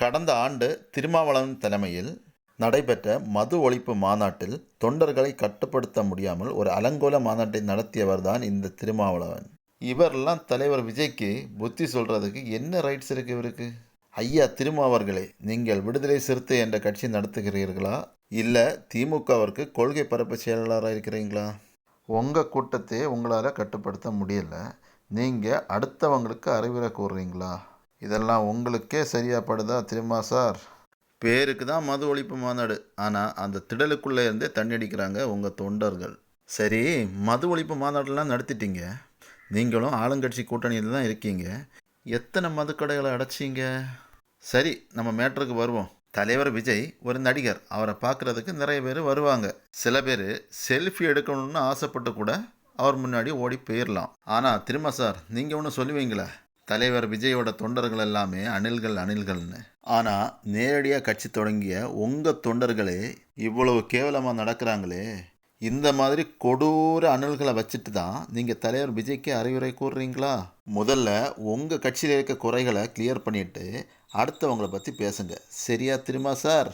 கடந்த ஆண்டு திருமாவளவன் தலைமையில் நடைபெற்ற மது ஒழிப்பு மாநாட்டில் தொண்டர்களை கட்டுப்படுத்த முடியாமல் ஒரு அலங்கோல மாநாட்டை நடத்தியவர் தான் இந்த திருமாவளவன். இவரெல்லாம் தலைவர் விஜய்க்கு புத்தி சொல்கிறதுக்கு என்ன ரைட்ஸ் இருக்கு இவருக்கு? ஐயா திருமாவர்களே நீங்கள் விடுதலை சிறுத்தை என்ற கட்சி நடத்துகிறீர்களா? இல்லை திமுகவிற்கு கொள்கை பரப்பு செயலாளராக இருக்கிறீங்களா? உங்கள் கூட்டத்தையே உங்களால் கட்டுப்படுத்த முடியல. நீங்கள் அடுத்தவங்களுக்கு அறிவுரை கூறுறீங்களா? இதெல்லாம் உங்களுக்கே சரியாப்படுதா திருமா சார்? பேருக்கு தான் மது ஒழிப்பு மாநாடு. ஆனால் அந்த திடலுக்குள்ளே இருந்தே தண்ணி அடிக்கிறாங்க உங்கள் தொண்டர்கள். சரி மது ஒழிப்பு மாநாடுலாம் நடத்திட்டீங்க. நீங்களும் ஆளுங்கட்சி கூட்டணியில் தான் இருக்கீங்க. எத்தனை மதுக்கடைகளை அடைச்சிங்க? சரி நம்ம மேட்ருக்கு வருவோம். தலைவர் விஜய் ஒரு நடிகர். அவரை பார்க்குறதுக்கு நிறைய பேர் வருவாங்க. சில பேர் செல்ஃபி எடுக்கணும்னு ஆசைப்பட்டு கூட அவர் முன்னாடி ஓடி போயிடலாம் ஆனால் திரும்ப சார்? நீங்கள் ஒன்று சொல்லுவீங்களே? தலைவர் விஜயோட தொண்டர்கள் எல்லாமே அணில்கள் அணில்கள்னு. ஆனால் நேரடியாக கட்சி தொடங்கிய உங்கள் தொண்டர்களே இவ்வளவு கேவலமாக நடக்கிறாங்களே. இந்த மாதிரி கொடூர அணல்களை வச்சுட்டு தான் நீங்கள் தலைவர் விஜய்க்கு அறிவுரை கூறுறீங்களா? முதல்ல உங்கள் கட்சியில் இருக்க குறைகளை கிளியர் பண்ணிட்டு அடுத்தவங்களை பற்றி பேசுங்க. சரியா திருமா சார்?